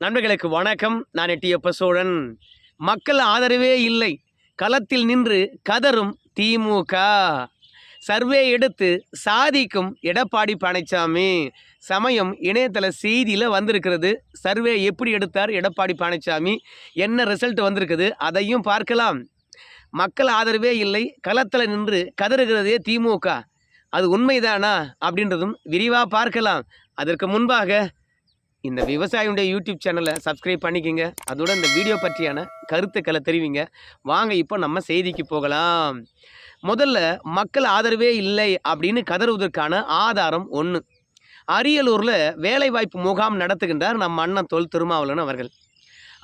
நண்பர்களுக்கு வணக்கம். நான் எட்டியப்ப சோழன் மக்கள் ஆதரவே இல்லை. களத்தில் நின்று கதரும் திமுக சர்வே எடுத்து சாதிக்கும் எடப்பாடி பழனிசாமி சமயம் இணையதள செய்தியில் வந்திருக்கிறது. சர்வே எப்படி எடுத்தார் எடப்பாடி பழனிசாமி என்ன ரிசல்ட் வந்திருக்குது? அதையும் பார்க்கலாம். மக்கள் ஆதரவே இல்லை. களத்தில் நின்று கதறுகிறதே திமுக அது உண்மைதானா? அப்படின்றதும் விரிவாக பார்க்கலாம். அதற்கு முன்பாக இந்த விவசாயியுடைய யூடியூப் சேனலை சப்ஸ்கிரைப் பண்ணிக்கோங்க. அதோட இந்த வீடியோ பற்றியான கருத்துக்களை தெரிவிங்க. வாங்க இப்போ நம்ம செய்திக்கு போகலாம். முதல்ல மக்கள் ஆதரவே இல்லை அப்படின்னு கதறுவதற்கான ஆதாரம் ஒன்று அரியலூரில் வேலைவாய்ப்பு முகாம் நடத்துகின்றார் நம் அண்ணன் தொல் திருமாவளவன் அவர்கள்.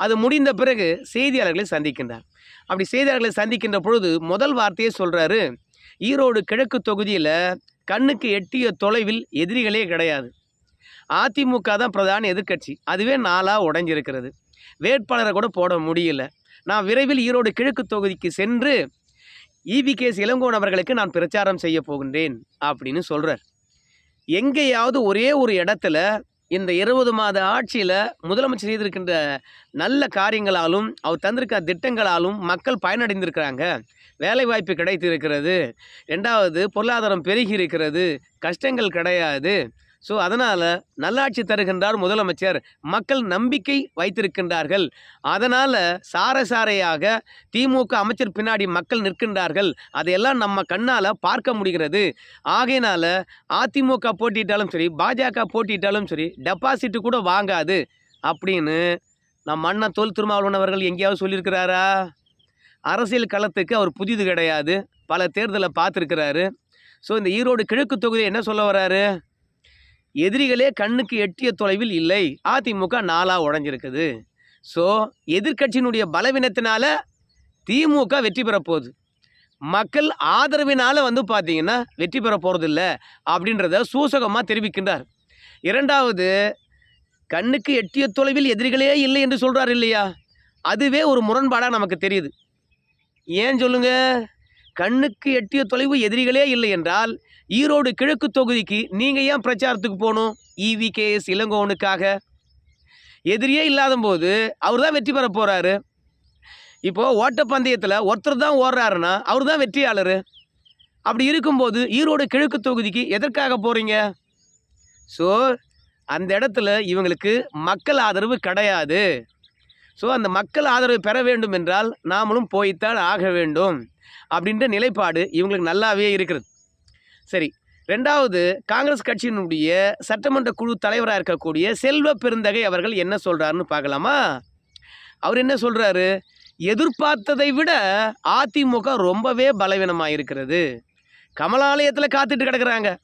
அது முடிந்த பிறகு செய்தியாளர்களை சந்திக்கின்றார். அப்படி செய்தியாளர்களை சந்திக்கின்ற பொழுது முதல் வார்த்தையே சொல்கிறாரு ஈரோடு கிழக்கு தொகுதியில் கண்ணுக்கு எட்டிய தொலைவில் எதிரிகளே கிடையாது. அதிமுக தான் பிரதான எதிர்க்கட்சி. அதுவே நாளாக உடைஞ்சிருக்கிறது. வேட்பாளரை கூட போட முடியல. நான் விரைவில் ஈரோடு கிழக்கு தொகுதிக்கு சென்று இபிகேஸ் இளங்கோன் அவர்களுக்கு நான் பிரச்சாரம் செய்ய போகின்றேன் அப்படின்னு சொல்கிறார் எங்கேயாவது ஒரே ஒரு இடத்துல இந்த இருபது மாத ஆட்சியில் முதலமைச்சர் செய்திருக்கின்ற நல்ல காரியங்களாலும் அவர் தந்திருக்க திட்டங்களாலும் மக்கள் பயனடைந்திருக்கிறாங்க. வேலைவாய்ப்பு கிடைத்திருக்கிறது. ரெண்டாவது பொருளாதாரம் பெருகி இருக்கிறது. கஷ்டங்கள் கிடையாது. ஸோ அதனால் நல்லாட்சி தருகின்றார் முதலமைச்சர். மக்கள் நம்பிக்கை வைத்திருக்கின்றார்கள். அதனால் சாரசாரையாக திமுக அமைச்சர் பின்னாடி மக்கள் நிற்கின்றார்கள். அதையெல்லாம் நம்ம கண்ணால் பார்க்க முடிகிறது. ஆகையினால் அதிமுக போட்டிட்டாலும் சரி பாஜக போட்டிட்டாலும் சரி டெபாசிட் கூட வாங்காது. அப்படின்னு நம் அண்ணன் தோல் திருமாவளவன் அவர்கள் எங்கேயாவது சொல்லியிருக்கிறாரா? அரசியல் களத்துக்கு அவர் புதிது கிடையாது. பல தேர்தலை பார்த்துருக்கிறாரு. ஸோ இந்த ஈரோடு கிழக்கு தொகுதி என்ன சொல்ல வராரு எதிரிகளே கண்ணுக்கு எட்டிய தொலைவில் இல்லை. அதிமுக நாளாக உடஞ்சிருக்குது. ஸோ எதிர்க்கட்சியினுடைய பலவீனத்தினால திமுக வெற்றி பெற போகுது. மக்கள் ஆதரவினால் வந்து பார்த்தீங்கன்னா வெற்றி பெற போகிறதில்ல அப்படின்றத சூசகமாக தெரிவிக்கின்றார். இரண்டாவது கண்ணுக்கு எட்டிய தொலைவில் எதிரிகளே இல்லை என்று சொல்கிறார் இல்லையா? அதுவே ஒரு முரண்பாடாக நமக்கு தெரியுது. ஏன் சொல்லுங்கள் கண்ணுக்கு எட்டிய தொலைவு எதிரிகளே இல்லை என்றால் ஈரோடு கிழக்கு தொகுதிக்கு நீங்கள் ஏன் பிரச்சாரத்துக்கு போகணும்? இவிகேஎஸ் இளங்கோவனுக்காக. எதிரியே இல்லாத போது அவர் தான் வெற்றி பெற போகிறாரு இப்போது ஓட்டப்பந்தயத்தில் ஒருத்தர் தான் ஓடுறாருன்னா அவர் தான் வெற்றியாளர். அப்படி இருக்கும்போது ஈரோடு கிழக்கு தொகுதிக்கு எதற்காக போகிறீங்க ஸோ அந்த இடத்துல இவங்களுக்கு மக்கள் ஆதரவு கிடையாது. ஸோ அந்த மக்கள் ஆதரவு பெற வேண்டும் என்றால் நாமளும் போய்த்தான் ஆக வேண்டும். அப்படின்ற நிலைப்பாடு இவங்களுக்கு நல்லாவே இருக்கிறது. சரி ரெண்டாவது காங்கிரஸ் கட்சியினுடைய சட்டமன்ற குழு தலைவராக இருக்கக்கூடிய செல்வ பெருந்தகை அவர்கள் என்ன சொல்கிறாருன்னு பார்க்கலாமா? அவர் என்ன சொல்கிறாரு எதிர்பார்த்ததை விட அதிமுக ரொம்பவே பலவீனமாக இருக்கிறது. கமலாலயத்தில் காத்துட்டு கிடக்குறாங்க.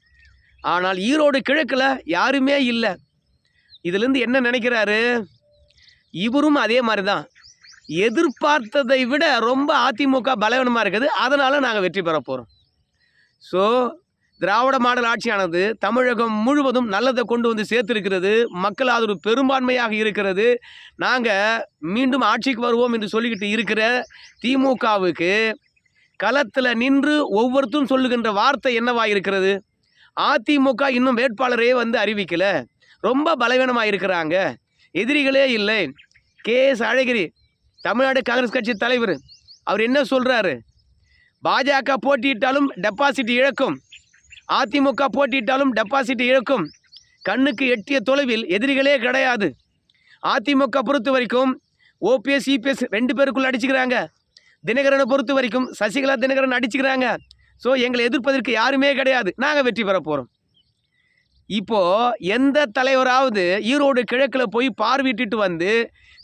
ஆனால் ஈரோடு கிழக்கில் யாருமே இல்லை. இதுலேருந்து என்ன நினைக்கிறாரு? இவரும் அதே மாதிரி தான் எதிர்பார்த்ததை விட ரொம்ப அதிமுக பலவீனமாக இருக்குது. அதனால் நாங்கள் வெற்றி பெற போகிறோம் ஸோ திராவிட மாடல் ஆட்சியானது தமிழகம் முழுவதும் நல்லதை கொண்டு வந்து சேர்த்திருக்கிறது. மக்கள் ஆதரவு பெரும்பான்மையாக இருக்கிறது. நாங்கள் மீண்டும் ஆட்சிக்கு வருவோம் என்று சொல்லிக்கிட்டு இருக்கிற திமுகவுக்கு களத்தில் நின்று ஒவ்வொருத்தரும் சொல்லுகின்ற வார்த்தை என்னவாக இருக்கிறது? அதிமுக இன்னும் வேட்பாளரே வந்து அறிவிக்கலை. ரொம்ப பலவீனமாக இருக்கிறாங்க. எதிரிகளே இல்லை. கே எஸ் அழகிரி தமிழ்நாடு காங்கிரஸ் கட்சி தலைவர். அவர் என்ன சொல்கிறாரு பாஜக போட்டியிட்டாலும் டெபாசிட் இழக்கும். அதிமுக போட்டியிட்டாலும் டெபாசிட் இழக்கும். கண்ணுக்கு எட்டிய தொலைவில் எதிரிகளே கிடையாது. அதிமுக பொறுத்த வரைக்கும் ஓபிஎஸ் இபிஎஸ் ரெண்டு பேருக்குள்ளே அடிச்சுக்கிறாங்க. தினகரனை பொறுத்த வரைக்கும் சசிகலா தினகரன் அடிச்சுக்கிறாங்க. ஸோ எங்களை எதிர்ப்பதற்கு யாருமே கிடையாது. நாங்கள் வெற்றி பெற போகிறோம் இப்போ எந்த தலைவராவது ஈரோடு கிழக்கில் போய் பார்வையிட்டுட்டு வந்து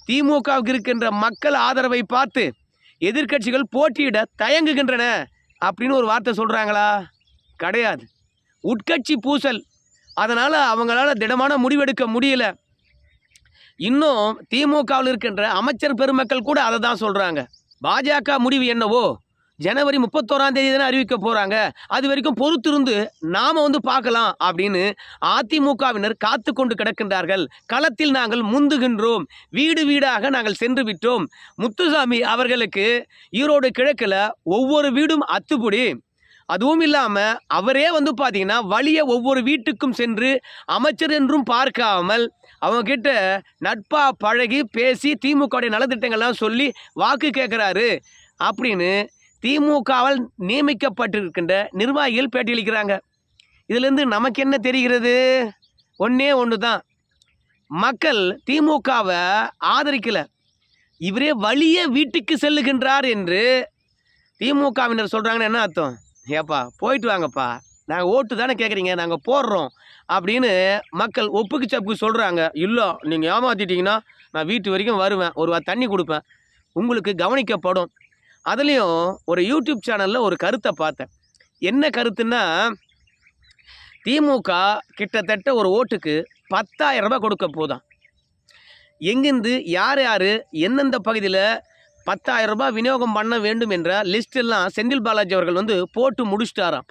திமுகவுக்கு இருக்கின்ற மக்கள் ஆதரவை பார்த்து எதிர்க்கட்சிகள் போட்டியிட தயங்குகின்றன அப்படின்னு ஒரு வார்த்தை சொல்கிறாங்களா கிடையாது. உட்கட்சி பூசல். அதனால் அவங்களால திடமான முடிவெடுக்க முடியல. இன்னும் திமுகவில் இருக்கின்ற அமைச்சர் பெருமக்கள் கூட அதை தான் சொல்கிறாங்க பாஜக முடிவு என்னவோ? ஜனவரி முப்பத்தோராம் தேதி தானே அறிவிக்க போகிறாங்க அது வரைக்கும் பொறுத்திருந்து நாம் வந்து பார்க்கலாம் அப்படின்னு அதிமுகவினர் காத்து கொண்டு கிடக்கின்றார்கள். களத்தில் நாங்கள் முந்துகின்றோம். வீடு வீடாக நாங்கள் சென்று விட்டோம். முத்துசாமி அவர்களுக்கு ஈரோடு கிழக்கில் ஒவ்வொரு வீடும் அத்துப்படி. அதுவும் இல்லாமல் அவரே வந்து பார்த்தீங்கன்னா வழியை ஒவ்வொரு வீட்டுக்கும் சென்று அமைச்சர் என்றும் பார்க்காமல் அவங்கக்கிட்ட நட்பாக பழகி பேசி திமுகவுடைய நலத்திட்டங்கள்லாம் சொல்லி வாக்கு கேட்குறாரு அப்படின்னு திமுகவால் நியமிக்கப்பட்டிருக்கின்ற நிர்வாகிகள் பேட்டியளிக்கிறாங்க. இதுலேருந்து நமக்கு என்ன தெரிகிறது? ஒன்றே ஒன்று தான். மக்கள் திமுகவை ஆதரிக்கலை. இவரே வழியே வீட்டுக்கு செல்லுகின்றார் என்று திமுகவினர் சொல்கிறாங்கன்னு என்ன அர்த்தம்? ஏப்பா போயிட்டு வாங்கப்பா. நாங்கள் ஓட்டு தானே கேட்குறீங்க நாங்கள் போடுறோம் அப்படின்னு மக்கள் ஒப்புக்கு சப்புக்கு சொல்கிறாங்க இல்லை நீங்கள் ஏமாற்றிட்டீங்கன்னா நான் வீட்டு வரைக்கும் வருவேன் ஒரு தண்ணி கொடுப்பேன். உங்களுக்கு கவனிக்கப்படும். அதுலேயும் ஒரு யூடியூப் சேனலில் ஒரு கருத்தை பார்த்தேன். என்ன கருத்துன்னா திமுக கிட்டத்தட்ட ஒரு ஓட்டுக்கு பத்தாயிரம் ரூபாய் கொடுக்க போதான் எங்கேருந்து யார் யார் எந்தெந்த பகுதியில் பத்தாயிரம் ரூபாய் விநியோகம் பண்ண வேண்டும் என்ற லிஸ்டெல்லாம் செந்தில் பாலாஜி அவர்கள் வந்து போட்டு முடிச்சிட்டாராம்.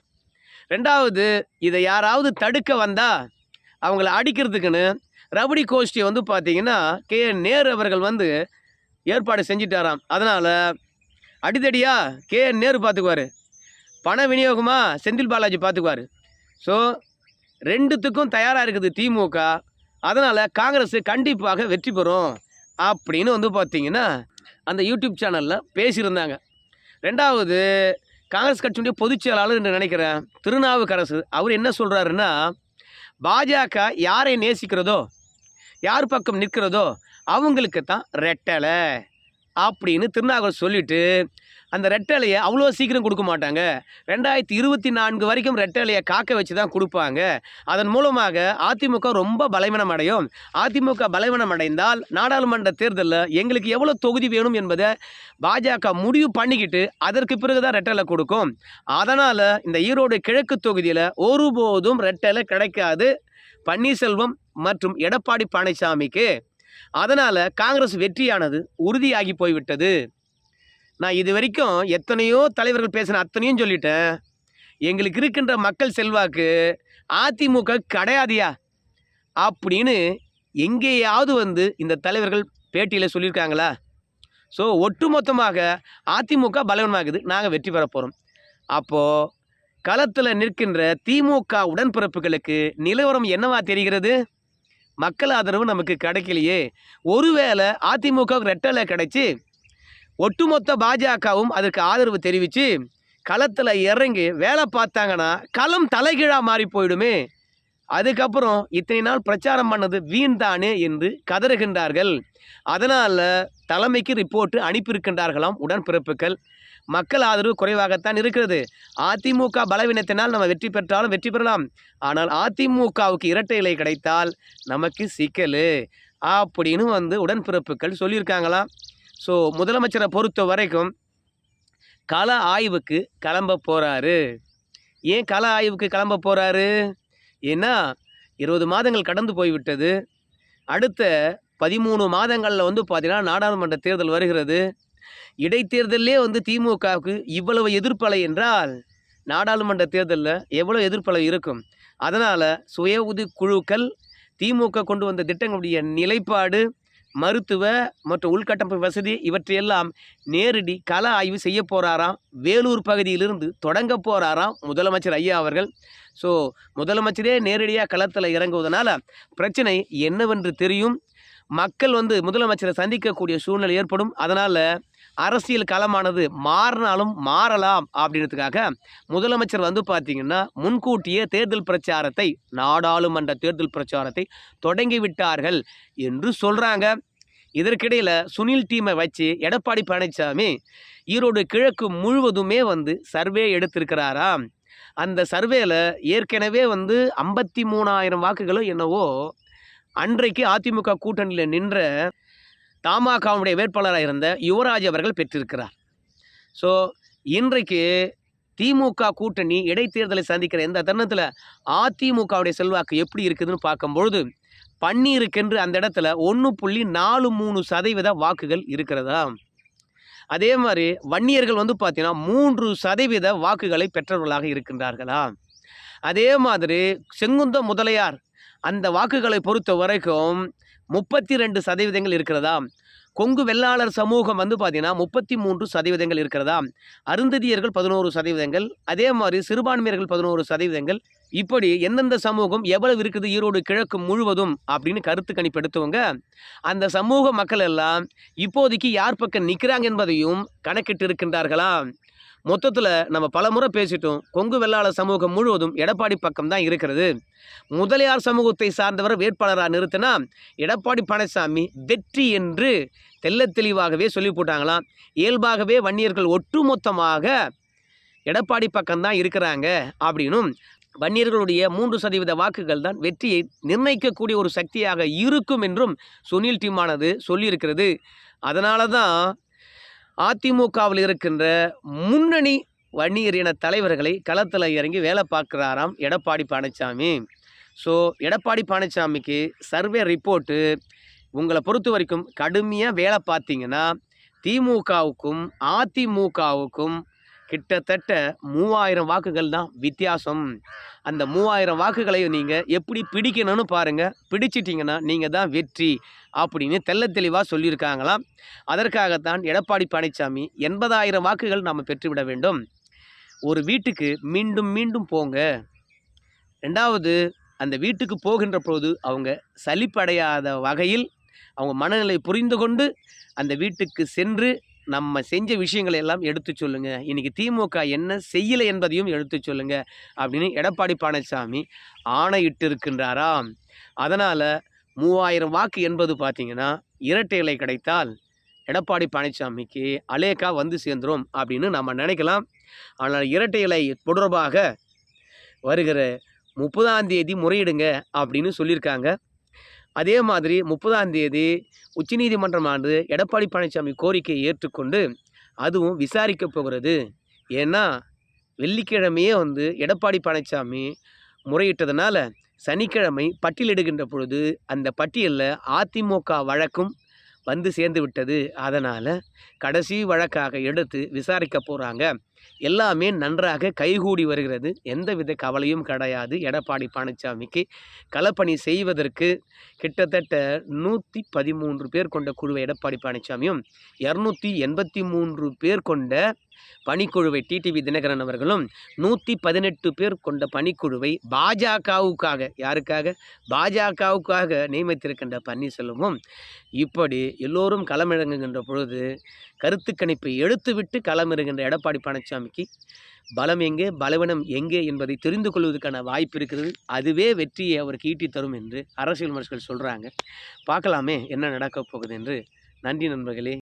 ரெண்டாவது இதை யாராவது தடுக்க வந்தால் அவங்கள அடிக்கிறதுக்குன்னு ரபடி கோஷ்டியை வந்து பார்த்தீங்கன்னா கே நேரு அவர்கள் வந்து ஏற்பாடு செஞ்சிட்டாராம். அதனால் அடித்தடியா கே நேரு பார்த்துக்குவார் பண விநியோகமாக செந்தில் பாலாஜி பார்த்துக்குவார் ஸோ ரெண்டுத்துக்கும் தயாராக இருக்குது திமுக. அதனால் காங்கிரஸ் கண்டிப்பாக வெற்றி பெறும் அப்படின்னு வந்து பார்த்தீங்கன்னா அந்த யூடியூப் சேனலில் பேசியிருந்தாங்க. ரெண்டாவது காங்கிரஸ் கட்சியுடைய பொதுச் செயலாளர் என்று நினைக்கிறேன் திருநாவுக்கரசு அவர் என்ன சொல்கிறாருன்னா பாஜக யாரை நேசிக்கிறதோ யார் பக்கம் நிற்கிறதோ அவங்களுக்கு தான் ரெட்டலை. அப்படின்னு திருநாவுக்கரசு சொல்லிட்டு அந்த ரெட்டலையை அவ்வளோ சீக்கிரம் கொடுக்க மாட்டாங்க. ரெண்டாயிரத்தி இருபத்தி நான்கு வரைக்கும் ரெட்டலையை காக்க வச்சு தான் கொடுப்பாங்க. அதன் மூலமாக அதிமுக ரொம்ப பலவீனம் அடையும். அதிமுக பலவீனம் அடைந்தால் நாடாளுமன்ற தேர்தலில் எங்களுக்கு எவ்வளோ தொகுதி வேணும் என்பதை பாஜக முடிவு பண்ணிக்கிட்டு அதற்கு பிறகு தான் ரெட்டலை கொடுக்கும். அதனால் இந்த ஈரோடு கிழக்கு தொகுதியில் ஒருபோதும் ரெட்டலை கிடைக்காது. பன்னீர்செல்வம் மற்றும் எடப்பாடி பழனிசாமிக்கு அதனால் காங்கிரஸ் வெற்றியானது உறுதியாகி போய்விட்டது. நான் இது வரைக்கும் எத்தனையோ தலைவர்கள் பேசின அத்தனையும் சொல்லிட்டேன். எங்களுக்கு இருக்கின்ற மக்கள் செல்வாக்கு அதிமுக கிடையாதியா? அப்படின்னு எங்கேயாவது வந்து இந்த தலைவர்கள் பேட்டியில் சொல்லியிருக்காங்களா? ஸோ ஒட்டுமொத்தமாக அதிமுக பலவீனமாகுது. நாங்கள் வெற்றி பெற போகிறோம் அப்போது களத்தில் நிற்கின்ற திமுக உடன்பிறப்புகளுக்கு நிலவரம் என்னவா தெரிகிறது? மக்கள் ஆதரவு நமக்கு கிடைக்கலையே. ஒருவேளை அதிமுக ரெட்டலை கிடைச்சி ஒட்டுமொத்த பாஜகவும் அதற்கு ஆதரவு தெரிவித்து களத்தில் இறங்கி வேலை பார்த்தாங்கன்னா களம் தலைகீழாக மாறி போயிடுமே. அதுக்கப்புறம் இத்தனை நாள் பிரச்சாரம் பண்ணது வீண் தானே என்று கதறுகின்றார்கள். அதனால் தலைமைக்கு ரிப்போர்ட்டு அனுப்பியிருக்கின்றார்களாம் உடன்பிறப்புகள். மக்கள் ஆதரவு குறைவாகத்தான் இருக்கிறது. அதிமுக பலவீனத்தினால் நம்ம வெற்றி பெற்றாலும் வெற்றி பெறலாம். ஆனால் அதிமுகவுக்கு இரட்டை இலை கிடைத்தால் நமக்கு சிக்கல். அப்படின்னு வந்து உடன்பிறப்புகள் சொல்லியிருக்காங்களாம் ஸோ முதலமைச்சரை பொறுத்த வரைக்கும் கள ஆய்வுக்கு கிளம்ப போகிறாரு ஏன் கள ஆய்வுக்கு கிளம்ப போகிறாரு ஏன்னா இருபது மாதங்கள் கடந்து போய்விட்டது. அடுத்த பதிமூணு மாதங்களில் வந்து பார்த்திங்கன்னா நாடாளுமன்ற தேர்தல் வருகிறது. இடைத்தேர்தலே வந்து திமுகவுக்கு இவ்வளவு எதிர்ப்பலை என்றால் நாடாளுமன்ற தேர்தலில் எவ்வளோ எதிர்ப்பலை இருக்கும்? அதனால் சுய உதவி குழுக்கள் திமுக கொண்டு வந்த திட்டங்களுடைய நிலைப்பாடு மருத்துவ மற்றும் உள்கட்டமைப்பு வசதி இவற்றையெல்லாம் நேரடி கள ஆய்வு செய்ய போகிறாராம் வேலூர் பகுதியிலிருந்து தொடங்க போகிறாராம் முதலமைச்சர் ஐயா அவர்கள். ஸோ முதலமைச்சரே நேரடியாக களத்தில் இறங்குவதனால பிரச்சனை என்னவென்று தெரியும்? மக்கள் வந்து முதலமைச்சரை சந்திக்கக்கூடிய சூழ்நிலை ஏற்படும். அதனால் அரசியல் களமானது மாறினாலும் மாறலாம் அப்படின்றதுக்காக முதலமைச்சர் வந்து பார்த்திங்கன்னா முன்கூட்டியே தேர்தல் பிரச்சாரத்தை நாடாளுமன்ற தேர்தல் பிரச்சாரத்தை தொடங்கி விட்டார்கள் என்று சொல்கிறாங்க இதற்கிடையில் சுனில் டீமை வச்சு எடப்பாடி பழனிசாமி ஈரோடு கிழக்கு முழுவதுமே வந்து சர்வே எடுத்திருக்கிறாராம். அந்த சர்வேல ஏற்கனவே வந்து ஐம்பத்தி மூணாயிரம் வாக்குகளோ என்னவோ அன்றைக்கு அதிமுக கூட்டணியில் நின்ற தமாகவுடைய வேட்பாளராக இருந்த யுவராஜ் அவர்கள் பெற்றிருக்கிறார். ஸோ இன்றைக்கு திமுக கூட்டணி இடைத்தேர்தலை சந்திக்கிற எந்த தருணத்தில் அதிமுகவுடைய செல்வாக்கு எப்படி இருக்குதுன்னு பார்க்கும்பொழுது பன்னீருக்கென்று அந்த இடத்துல ஒன்று புள்ளி நாலு மூணு சதவீத வாக்குகள் இருக்கிறதா? அதே மாதிரி வன்னியர்கள் வந்து பார்த்தீங்கன்னா மூன்று சதவீத வாக்குகளை பெற்றவர்களாக இருக்கின்றார்களா? அதே மாதிரி செங்குந்த முதலியார் அந்த வாக்குகளை பொறுத்த வரைக்கும் முப்பத்தி ரெண்டு சதவீதங்கள் இருக்கிறதா? கொங்கு வெள்ளாளர் சமூகம் வந்து பார்த்தீங்கன்னா முப்பத்தி மூன்று சதவீதங்கள் இருக்கிறதா? அருந்ததியர்கள் பதினோரு சதவீதங்கள் அதே மாதிரி சிறுபான்மையர்கள் பதினோரு சதவீதங்கள். இப்படி எந்தெந்த சமூகம் எவ்வளவு இருக்குது? ஈரோடு கிழக்கு முழுவதும் அப்படின்னு கருத்து கணிப்பு எடுத்தவங்க அந்த சமூக மக்கள் எல்லாம் இப்போதைக்கு யார் பக்கம் நிற்கிறாங்க என்பதையும் கணக்கிட்டு இருக்கின்றார்களாம் மொத்தத்தில் நம்ம பலமுறை பேசிட்டோம். கொங்கு வெள்ளாளர் சமூகம் முழுவதும் எடப்பாடி பக்கம் தான் இருக்கிறது. முதலியார் சமூகத்தை சார்ந்தவர் வேட்பாளராக நிறுத்தினா எடப்பாடி பழனிசாமி வெற்றி என்று தெல்ல தெளிவாகவே சொல்லி போட்டாங்களாம். இயல்பாகவே வன்னியர்கள் ஒட்டுமொத்தமாக எடப்பாடி பக்கம்தான் இருக்கிறாங்க அப்படின்னும் வன்னியர்களுடைய மூன்று சதவீத வாக்குகள் தான் வெற்றியை நிர்ணயிக்கக்கூடிய ஒரு சக்தியாக இருக்கும் என்றும் சுனில் டீமானது சொல்லியிருக்கிறது. அதனால தான் அதிமுகவில் இருக்கின்ற முன்னணி வன்னியர் இன தலைவர்களை களத்தில் இறங்கி வேலை பார்க்குறாராம் எடப்பாடி பழனிசாமி ஸோ எடப்பாடி பழனிசாமிக்கு சர்வே ரிப்போர்ட்டு உங்களை பொறுத்த வரைக்கும் கடுமையாக வேலை பார்த்தீங்கன்னா திமுகவுக்கும் அதிமுகவுக்கும் கிட்டத்தட்ட மூவாயிரம் வாக்குகள் தான் வித்தியாசம். அந்த மூவாயிரம் வாக்குகளையும் நீங்கள் எப்படி பிடிக்கணும்னு பாருங்கள் பிடிச்சிட்டிங்கன்னா நீங்கள் தான் வெற்றி அப்படின்னு தெல்ல தெளிவாக சொல்லியிருக்காங்களாம். அதற்காகத்தான் எடப்பாடி பழனிசாமி எண்பதாயிரம் வாக்குகள் நாம் பெற்றுவிட வேண்டும். ஒரு வீட்டுக்கு மீண்டும் மீண்டும் போங்க. ரெண்டாவது அந்த வீட்டுக்கு போகின்ற போது அவங்க சலிப்படையாத வகையில் அவங்க மனநிலை புரிந்து கொண்டு அந்த வீட்டுக்கு சென்று நம்ம செஞ்ச விஷயங்களை எல்லாம் எடுத்து சொல்லுங்க. இன்னைக்கு திமுக என்ன செய்யலை என்பதையும் எடுத்து சொல்லுங்க அப்படின்னு எடப்பாடி பழனிசாமி ஆணையிட்டு இருக்கின்றாராம் அதனால் மூவாயிரம் வாக்கு என்பது பார்த்தீங்கன்னா இரட்டை இலை கிடைத்தால் எடப்பாடி பழனிசாமிக்கு அலேக்கா வந்து சேர்ந்துரும் அப்படின்னு நம்ம நினைக்கலாம். ஆனால் இரட்டை இலை தொடர்பாக வருகிற முப்பதாம் தேதி முறையிடுங்க அப்படின்னு சொல்லியிருக்காங்க. அதே மாதிரி முப்பதாம் தேதி உச்சநீதிமன்றமானது எடப்பாடி பழனிசாமி கோரிக்கையை ஏற்றுக்கொண்டு அதுவும் விசாரிக்க போகிறது. ஏன்னா வெள்ளிக்கிழமையே வந்து எடப்பாடி பழனிசாமி முறையிட்டதுனால சனிக்கிழமை பட்டியலிடுகின்ற பொழுது அந்த பட்டியலில் அதிமுக வழக்கும் வந்து சேர்ந்து விட்டது. அதனால் கடைசி வழக்காக எடுத்து விசாரிக்க போகிறாங்க எல்லாமே நன்றாக கைகூடி வருகிறது. எந்தவித கவலையும் கிடையாது. எடப்பாடி பழனிசாமிக்கு களப்பணி செய்வதற்கு கிட்டத்தட்ட நூற்றி பதிமூன்று பேர் கொண்ட குழுவை எடப்பாடி பழனிசாமியும் இரநூத்தி எண்பத்தி மூன்று பேர் கொண்ட பணிக்குழுவை டிடிவி தினகரன் அவர்களும் நூற்றி பதினெட்டு பேர் கொண்ட பணிக்குழுவை பாஜகவுக்காக யாருக்காக? பாஜகவுக்காக நியமித்திருக்கின்ற பன்னீர்செல்வமும் இப்படி எல்லோரும் களமிறங்குகின்ற பொழுது கருத்து கணிப்பை எடுத்துவிட்டு களமிருகின்ற எடப்பாடி பழனிசாமிக்கு பலம் எங்கே பலவீனம் எங்கே என்பதை தெரிந்து கொள்வதற்கான வாய்ப்பு இருக்கிறது. அதுவே வெற்றியை அவருக்கு ஈட்டி தரும் என்று அரசியல் விமர்சகர்கள் சொல்கிறாங்க பார்க்கலாமே என்ன நடக்கப் போகுது என்று. நன்றி நண்பர்களே.